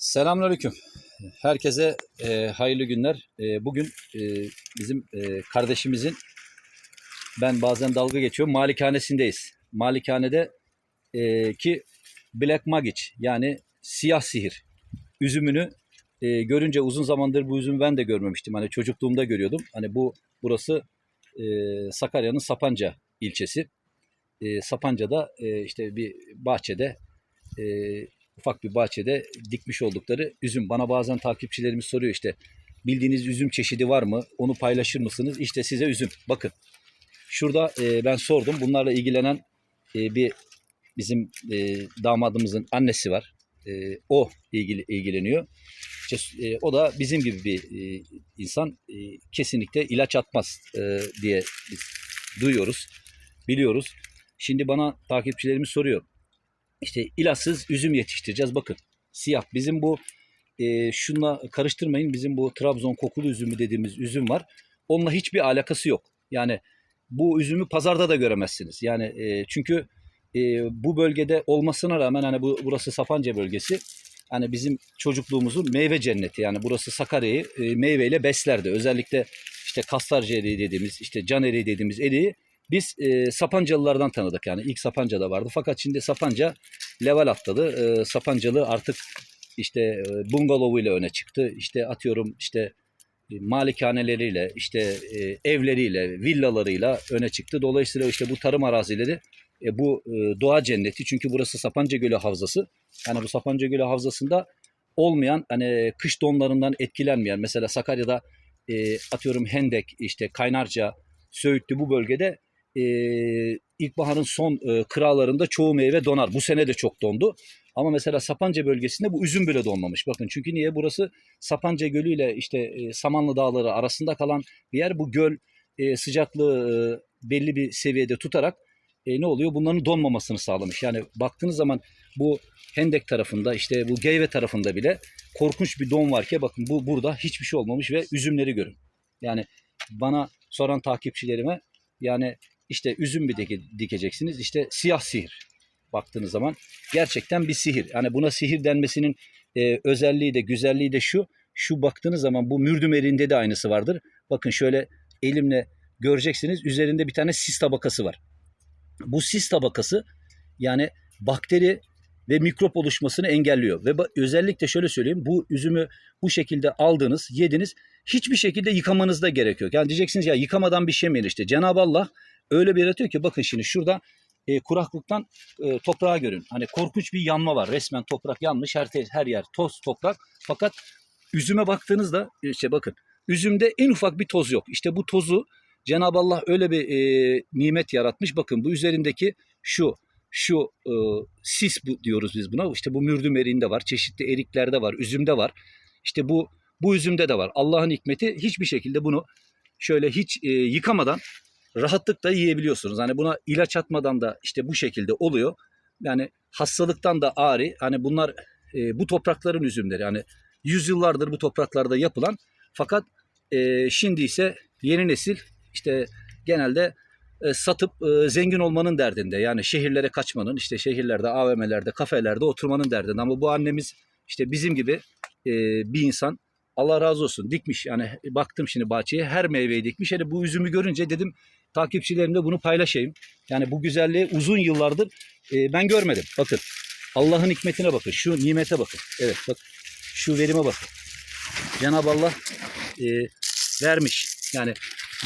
Selamünaleyküm. Herkese e, hayırlı günler. E, bugün e, bizim e, kardeşimizin ben bazen dalga geçiyorum malikanesindeyiz. Malikanede e, ki Black Magic yani siyah sihir üzümünü e, görünce uzun zamandır bu üzümü ben de görmemiştim. Hani çocukluğumda görüyordum. Hani bu burası e, Sakarya'nın Sapanca ilçesi. E, Sapanca'da e, işte bir bahçede e, ufak bir bahçede dikmiş oldukları üzüm. Bana bazen takipçilerimiz soruyor işte bildiğiniz üzüm çeşidi var mı? Onu paylaşır mısınız? İşte size üzüm. Bakın şurada e, ben sordum. Bunlarla ilgilenen e, bir bizim e, damadımızın annesi var. E, o ilgili ilgileniyor. İşte, e, o da bizim gibi bir e, insan. E, kesinlikle ilaç atmaz e, diye biz duyuyoruz, biliyoruz. Şimdi bana takipçilerimiz soruyor. İşte ilaçsız üzüm yetiştireceğiz. Bakın siyah. Bizim bu e, şunla karıştırmayın. Bizim bu Trabzon kokulu üzümü dediğimiz üzüm var. Onunla hiçbir alakası yok. Yani bu üzümü pazarda da göremezsiniz. Yani e, çünkü e, bu bölgede olmasına rağmen hani bu burası Sapanca bölgesi. Hani bizim çocukluğumuzun meyve cenneti. Yani burası Sakarya'yı e, meyveyle beslerdi. Özellikle işte kastarcı eriği dediğimiz, işte can eriği dediğimiz eriği biz e, Sapancalılardan tanıdık. Yani ilk Sapanca'da vardı. Fakat şimdi Sapanca level atladı. E, Sapancalı artık işte e, bungalovuyla öne çıktı. İşte atıyorum işte e, malikaneleriyle, işte e, evleriyle, villalarıyla öne çıktı. Dolayısıyla işte bu tarım arazileri e, bu doğa cenneti. Çünkü burası Sapanca Gölü Havzası. Yani bu Sapanca Gölü Havzası'nda olmayan hani kış donlarından etkilenmeyen mesela Sakarya'da atıyorum Hendek, işte Kaynarca, Söğütlü bu bölgede e, ilkbaharın son e, kıralarında çoğu meyve donar. Bu sene de çok dondu. Ama mesela Sapanca bölgesinde bu üzüm bile donmamış. Bakın çünkü niye? Burası Sapanca Gölü ile işte e, Samanlı Dağları arasında kalan bir yer. Bu göl e, sıcaklığı e, belli bir seviyede tutarak e, ne oluyor? Bunların donmamasını sağlamış. Yani baktığınız zaman bu Hendek tarafında işte bu Geyve tarafında bile korkunç bir don var ki bakın bu burada hiçbir şey olmamış ve üzümleri görün. Yani bana soran takipçilerime yani işte üzüm bir dike- dikeceksiniz. İşte siyah sihir baktığınız zaman gerçekten bir sihir. Yani buna sihir denmesinin e, özelliği de güzelliği de şu. Şu baktığınız zaman bu mürdüm eriğinde de aynısı vardır. Bakın şöyle elimle göreceksiniz. Üzerinde bir tane sis tabakası var. Bu sis tabakası yani bakteri ve mikrop oluşmasını engelliyor. Ve özellikle şöyle söyleyeyim. Bu üzümü bu şekilde aldınız, yediniz. Hiçbir şekilde yıkamanız da gerek. Yani diyeceksiniz ya yıkamadan bir şey mi işte. Cenab-ı Allah öyle bir yaratıyor ki bakın şimdi şurada e, kuraklıktan e, toprağı görün. Hani korkunç bir yanma var. Resmen toprak yanmış. Her, her yer toz toprak. Fakat üzüme baktığınızda işte bakın üzümde en ufak bir toz yok. İşte bu tozu Cenab-ı Allah öyle bir e, nimet yaratmış. Bakın bu üzerindeki şu şu e, sis bu diyoruz biz buna. İşte bu mürdüm eriğinde var. Çeşitli eriklerde var. Üzümde var. İşte bu bu üzümde de var. Allah'ın hikmeti hiçbir şekilde bunu şöyle hiç e, yıkamadan rahatlıkla yiyebiliyorsunuz. Hani buna ilaç atmadan da işte bu şekilde oluyor. Yani hastalıktan da ağrı. Hani bunlar e, bu toprakların üzümleri. Yani yüzyıllardır bu topraklarda yapılan fakat e, şimdi ise yeni nesil işte genelde e, satıp e, zengin olmanın derdinde. Yani şehirlere kaçmanın, işte şehirlerde, AVM'lerde, kafelerde oturmanın derdinde. Ama bu annemiz işte bizim gibi e, bir insan Allah razı olsun dikmiş. Yani baktım şimdi bahçeye her meyveyi dikmiş. Yani bu üzümü görünce dedim takipçilerimle bunu paylaşayım. Yani bu güzelliği uzun yıllardır e, ben görmedim. Bakın Allah'ın hikmetine bakın. Şu nimete bakın. Evet bak şu verime bakın. Cenab-ı Allah e, vermiş. Yani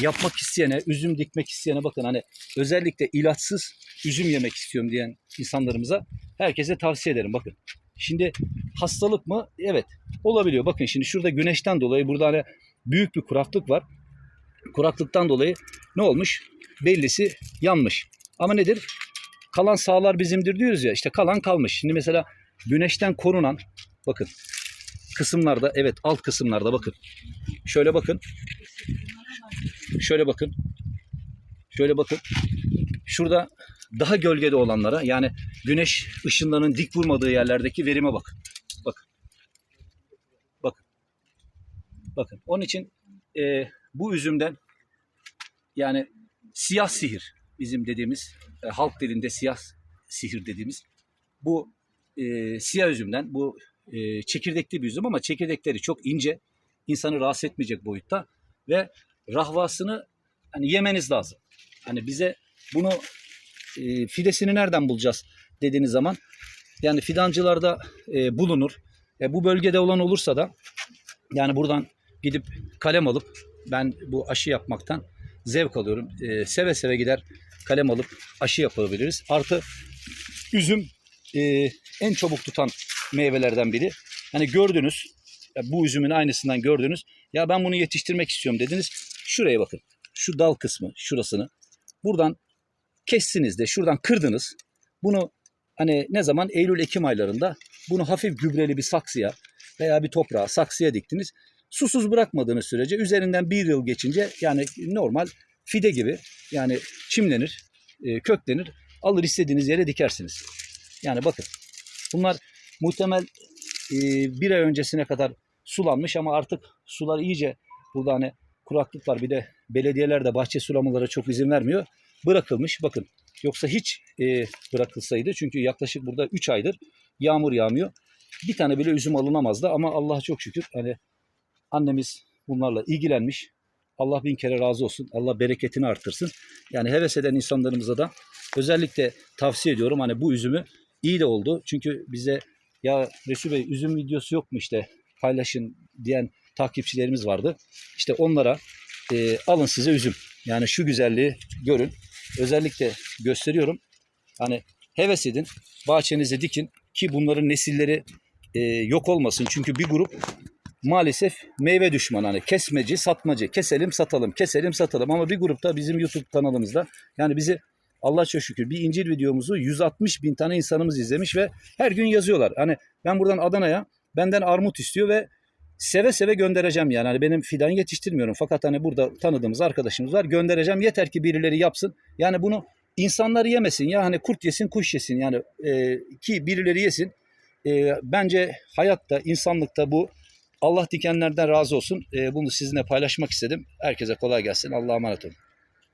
yapmak isteyene, üzüm dikmek isteyene bakın hani özellikle ilaçsız üzüm yemek istiyorum diyen insanlarımıza herkese tavsiye ederim. Bakın şimdi hastalık mı? Evet olabiliyor. Bakın şimdi şurada güneşten dolayı burada hani büyük bir kuraklık var. Kuraklıktan dolayı ne olmuş? Bellisi yanmış. Ama nedir? Kalan sağlar bizimdir diyoruz ya işte kalan kalmış. Şimdi mesela güneşten korunan bakın kısımlarda evet alt kısımlarda bakın. Şöyle bakın. Şöyle bakın. Şöyle bakın. Şurada daha gölgede olanlara yani güneş ışınlarının dik vurmadığı yerlerdeki verime bakın. Bakın. Bakın. Bakın. Onun için e, bu üzümden yani siyah sihir bizim dediğimiz e, halk dilinde siyah sihir dediğimiz bu e, siyah üzümden bu e, çekirdekli bir üzüm ama çekirdekleri çok ince. insanı rahatsız etmeyecek boyutta ve rahvasını hani yemeniz lazım. Hani bize bunu e, fidesini nereden bulacağız dediğiniz zaman yani fidancılarda e, bulunur. E, bu bölgede olan olursa da yani buradan gidip kalem alıp ben bu aşı yapmaktan zevk alıyorum. E, seve seve gider kalem alıp aşı yapabiliriz. Artı üzüm e, en çabuk tutan meyvelerden biri. Hani gördünüz bu üzümün aynısından gördünüz. Ya ben bunu yetiştirmek istiyorum dediniz. Şuraya bakın. Şu dal kısmı şurasını. Buradan kestiniz de şuradan kırdınız. Bunu hani ne zaman Eylül-Ekim aylarında bunu hafif gübreli bir saksıya veya bir toprağa saksıya diktiniz. Susuz bırakmadığınız sürece üzerinden bir yıl geçince yani normal fide gibi yani çimlenir, e, köklenir. Alır istediğiniz yere dikersiniz. Yani bakın bunlar muhtemel e, bir ay öncesine kadar sulanmış ama artık sular iyice burada hani kuraklık var. Bir de belediyeler de bahçe sulamalara çok izin vermiyor. Bırakılmış bakın. Yoksa hiç e, bırakılsaydı çünkü yaklaşık burada 3 aydır yağmur yağmıyor. Bir tane bile üzüm alınamazdı ama Allah'a çok şükür hani annemiz bunlarla ilgilenmiş. Allah bin kere razı olsun. Allah bereketini arttırsın. Yani heves eden insanlarımıza da özellikle tavsiye ediyorum. Hani bu üzümü iyi de oldu. Çünkü bize ya Resul Bey üzüm videosu yok mu işte paylaşın diyen takipçilerimiz vardı. İşte onlara e, alın size üzüm. Yani şu güzelliği görün. Özellikle gösteriyorum. Hani heves edin. Bahçenize dikin ki bunların nesilleri e, yok olmasın. Çünkü bir grup maalesef meyve düşmanı hani kesmeci, satmacı. Keselim, satalım, keselim, satalım. Ama bir grupta bizim YouTube kanalımızda yani bizi Allah çok şükür bir incir videomuzu 160 bin tane insanımız izlemiş ve her gün yazıyorlar. Hani ben buradan Adana'ya benden armut istiyor ve seve seve göndereceğim yani. Hani benim fidan yetiştirmiyorum fakat hani burada tanıdığımız arkadaşımız var göndereceğim. Yeter ki birileri yapsın. Yani bunu insanlar yemesin ya hani kurt yesin kuş yesin yani e, ki birileri yesin. E, bence hayatta insanlıkta bu Allah dikenlerden razı olsun. E, bunu sizinle paylaşmak istedim. Herkese kolay gelsin. Allah'a emanet olun.